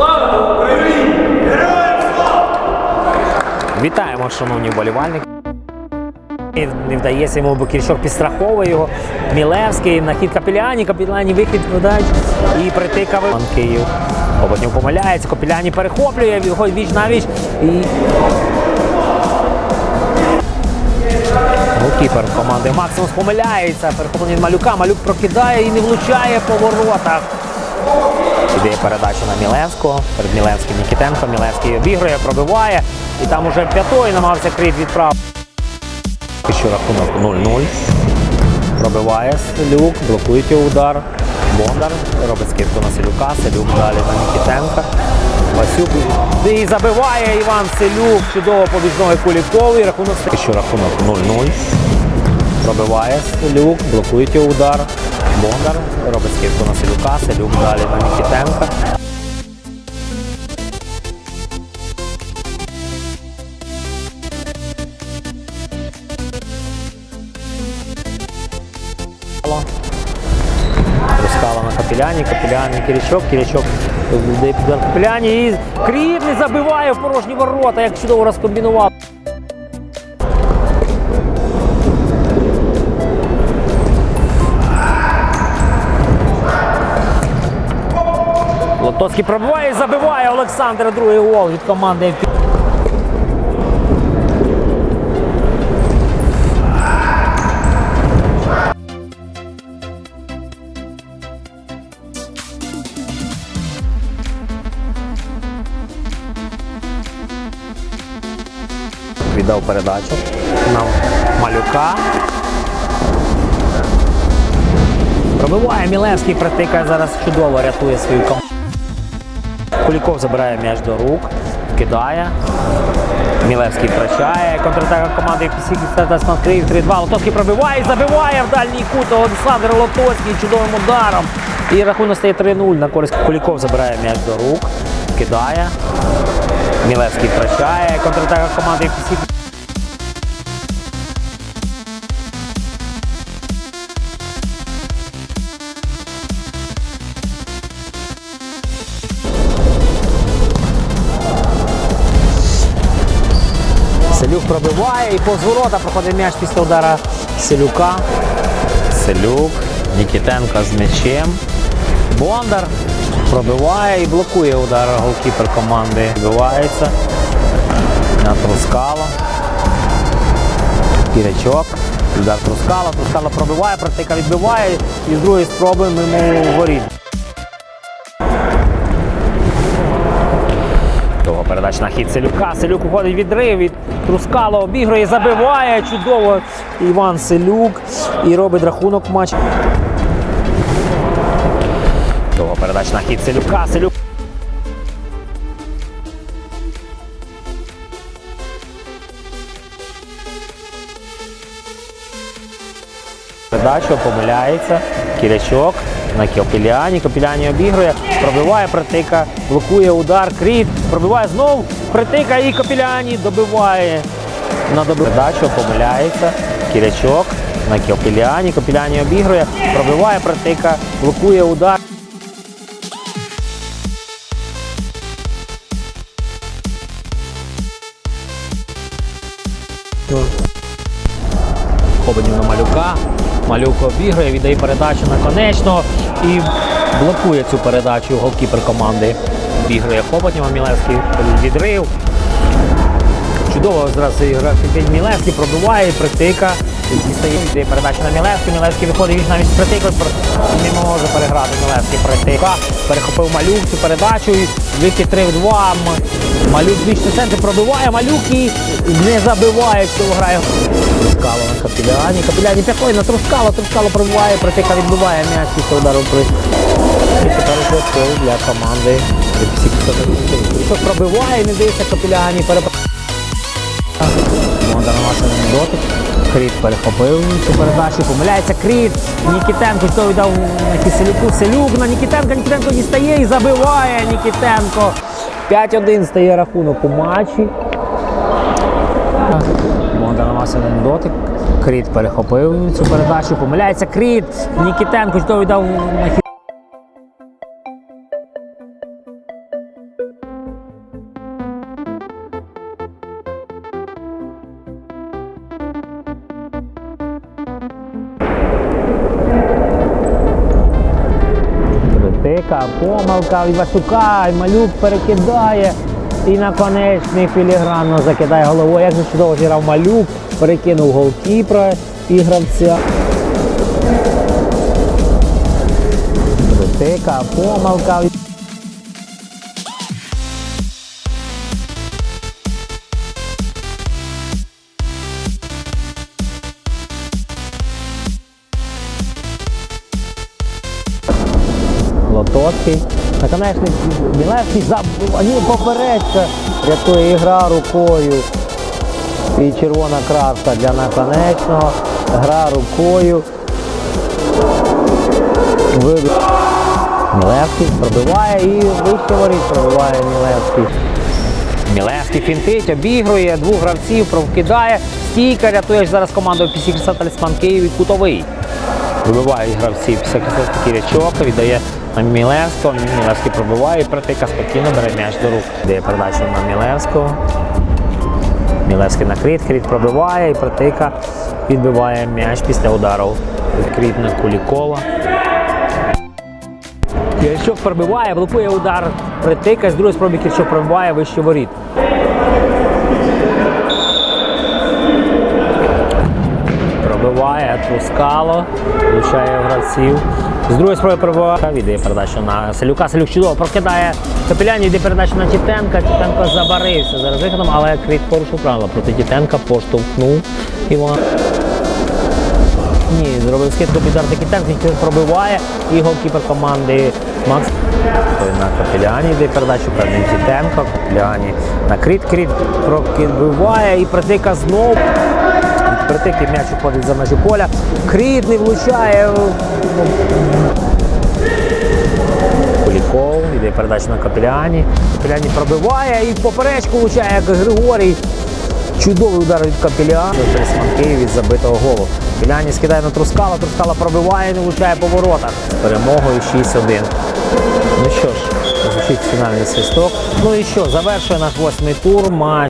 Слава Україні! Героям слава! Вітаємо, шановні вболівальники. Не вдається йому, бо Кірчок підстраховує його. Мілевський, нахід Капіляні, Капіляні вихід видають і притикав Київ. Ободнів помиляється, Капіляні перехоплює, його віч на віч. І... кіпер команди Максимус помиляється. Перехоплений малюка. Малюк прокидає і не влучає по воротах. Іде передача на Мілевського. Перед Мілевським Нікітенко. Мілевський обігрує, пробиває. І там уже п'ятою намагався крит відправ. Що рахунок 0-0. Пробиває Селюк, блокують його удар. Бондар робить скидку на Селюка. Селюк далі на Нікітенка. Васюк і забиває Іван Селюк. Чудово побіж ноги Куліковий. Рахунок що рахунок 0-0. Пробиває Селюк, блокують його удар. Бондар робить скидку на Селюка. Селюк далі на Нікітенка. Рускала на Капіляні, Капіляні, Кирячок йде під Капіляні і Кріт не забиває в порожні ворота, як чудово розкомбінував. Лотоцький пробиває і забиває Олександр другий гол від команди. Віддав передачу на Малюка. Пробиває Мілевський, притикає зараз чудово, рятує свою команду. Куліков забирає м'яч до рук, кидає. Мілевський втрачає. Контратака команди Пісікістатасман Київ 3-2. Лотовський пробиває забиває в дальній кут Олександр Лотоцький чудовим ударом. І рахунок стає 3-0 на користь. Куліков забирає м'яч до рук, кидає. Мілевський втрачає. Контратака команди Пісік. Пробиває і повз ворота проходить м'яч після удара Селюка. Селюк, Нікітенко з м'ячем. Бондар пробиває і блокує удар голкіпер команди. Вбивається. На Трускало. Кірячок. Удар Трускала. Трускало пробиває, протика відбиває і з другої спроби мимо воріт. Того передач на хід Селюка. Селюк уходить відрив від Трускало, обігрує, забиває чудово Іван Селюк і робить рахунок в матчі. Того передач на хід Селюка. Селюк. Передачу помиляється. Кірячок на Копіляні. Копіляні обігрує, пробиває притика, блокує удар, кріт, пробиває знов, притика і Копіляні добиває. На добив... Передачу помиляється. Кірячок на Копіляні. Копіляні обігрує, пробиває притика, блокує удар. Хобанів на малюка. Малюк обігрує, віддає передачу на конечного і блокує цю передачу голкіпер команди. Обігрує Хоботнєва, Мілевський відрив. Чудово зараз Мілевський пробиває, притика. Дістає віддає передачу на Мілевський. Мілевський виходить він навіть з. Не може переграти Мілевський притика. Перехопив малюк цю передачу. Вихід 3 в 2. Малюк більше центр пробиває, малюк і не забиває, що грає. Трускало на Капіляні. Капіляні п'ятою на Трускало. Трускало пробиває, притика відбиває м'яч після удару при. І тепер вже для команди. Трусок пробиває, не дивиться Капіляні. Переп... Монда намагався дотик. Кріт перехопив цю передачу, помиляється Кріт. Нікітенко що віддав на Киселюку. Селюк на Нікітенка. Нікітенко дістає і забиває Нікітенко. 5-1 стає рахунок у матчі. Монда намагався один дотик. Кріт перехопив цю передачу, помиляється Кріт. Нікітенко що віддав на Хі- Протика, помилка Івасюка, і малюк перекидає. І наконечний філігранно закидає головою. Як же чудово зіграв малюк, перекинув голкіпра і гравця. Протика, помилка. Лотоцький. Наконечний Мілевський забив, поперечка рятує ігра рукою. І червона крапка для наконечного. Гра рукою. Вибір. Мілевський пробиває і вище воріт пробиває Мілевський. Мілевський фінтить, обігрує, двох гравців провкидає. Стійка рятує зараз команду після Талісман Київ і кутовий. Вибивають гравці після річок, віддає Мілевського. Мілевський пробиває, і притика спокійно бере м'яч до рук. Дає передачу на Мілевського. Мілевський на крит, крит пробиває і притика відбиває м'яч після удару. Крит на Кулікова. Кірчук пробиває, блокує удар притика, з другої спроби Кірчук пробиває вище воріт. Трускало, влучає гравців. З другої спроби пробиває. Віддає передачу на Селюка. Селюк чудово прокидає Капеляні, йде передачу на Тітенка. Тітенко забарився зараз виходом, але Кріт порушив правила. Проти Тітенка поштовхнув вона. Ні, зробив скидку під Тітенко, який пробиває. І голкіпер команди Макс. На Капеляні йде передачу певний Тітенко. Капеляні на Кріт. Кріт пробиває і протика знову. Притики м'яч уходить за межі поля. Кріт не влучає. Куліков, йде передача на Капеляні. Капеляні пробиває і поперечку влучає як Григорій. Чудовий удар від Капеляна. Київ від забитого голу. Капеляні скидає на Трускала, Трускала пробиває не влучає по воротах. Перемогою 6-1. Ну що ж, звучить фінальний свисток. Ну і що, завершує наш восьмий тур матч.